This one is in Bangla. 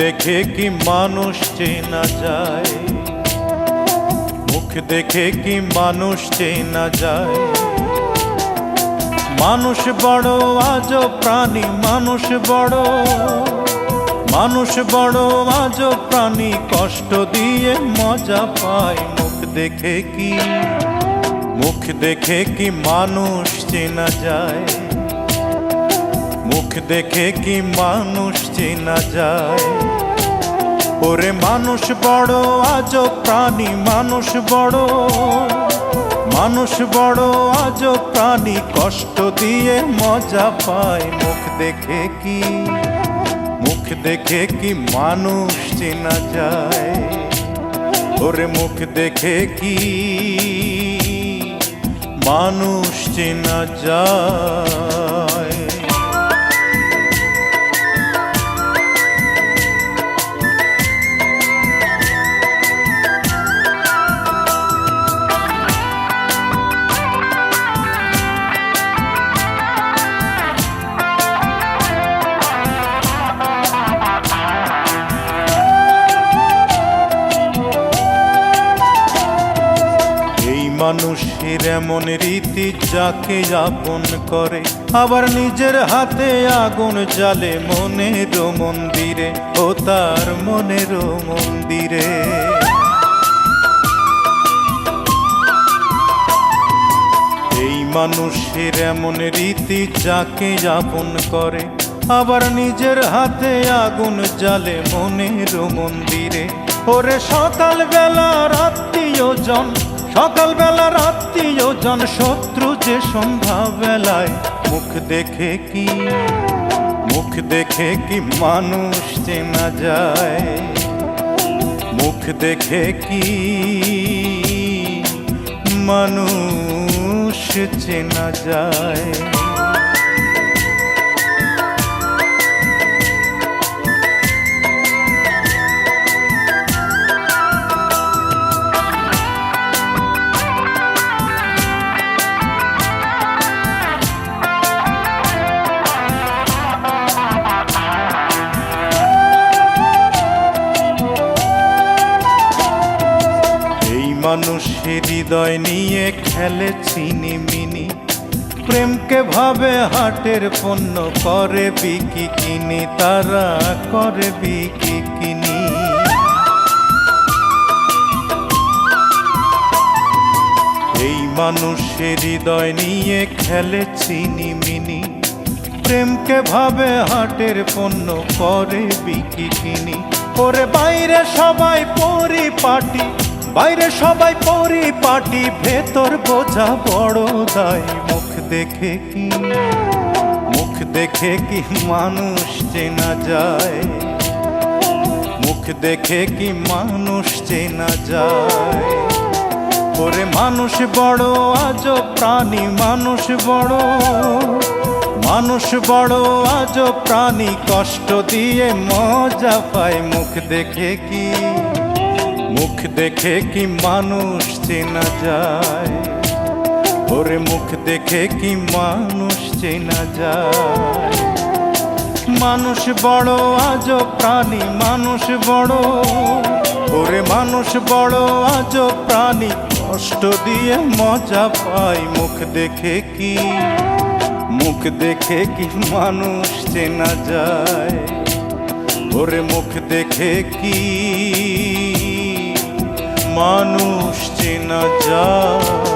দেখে কি মানুষ চেনা যায়? মুখ দেখে কি মানুষ চেনা যায়? মানুষ বড় আজ প্রাণী, মানুষ বড়। মানুষ বড় আজ প্রাণী, কষ্ট দিয়ে মজা পায়। মুখ দেখে কি, মুখ দেখে কি মানুষ চেনা যায়? মুখ দেখে কি মানুষ চেনা যায়? ওরে মানুষ বড় আজ প্রাণী মানুষ বড়। মানুষ বড় আজ প্রাণী কষ্ট দিয়ে মজা পায়। মুখ দেখে কি, মুখ দেখে কি মানুষ চেনা যায়? ওরে মুখ দেখে কি, মানুষ চেনা যায়? মানুষের এমন রীতি যাকে আপন করে, আবার নিজের হাতে আগুন জ্বালে মনের মন্দিরে ও তার মনের মন্দিরে। এই মানুষের এমন রীতি যাকে আপন করে, আবার নিজের হাতে আগুন জ্বালে মনের মন্দিরে। ওরে সকাল বেলা সকাল বেলা রাত্রিও জন শত্রু যে সন্ধ্যা বেলায় মুখ দেখে কি? মুখ দেখে কি মানুষ চেনা যায়? মুখ দেখে কি মানুষ চেনা যায়? মানুষের হৃদয় নিয়ে খেলে চিনি মিনি। প্রেমকে ভাবে হাটের পণ্য, করে বিকি কিনি, তারা করে বিকি কিনি। এই মানুষের হৃদয় নিয়ে খেলে চিনি মিনি। প্রেমকে ভাবে হাটের পণ্য, করে বিকি কিনি। ওরে বাইরে সবাই পরিপাটি বাইরে সবাই পরিপাটি ভেতর বোঝা বড় দায়। মুখ দেখে কি, মুখ দেখে কি মানুষ চেনা যায়? মুখ দেখে কি মানুষ চেনা যায়? ওরে মানুষ বড় আজ প্রাণী মানুষ বড়। মানুষ বড় আজ প্রাণী কষ্ট দিয়ে মজা পায়। মুখ দেখে কি মুখ দেখে কি মানুষ চেনা যায়? ওরে মুখ দেখে কি মানুষ চেনা যায়? মানুষ বড় আজ প্রাণী, মানুষ বড়। ওরে মানুষ বড় আজ প্রাণী, কষ্ট দিয়ে মজা পায়। মুখ দেখে কি, মুখ দেখে কি মানুষ চেনা যায়? ওরে মুখ দেখে কি মানুষ চেনা যায়।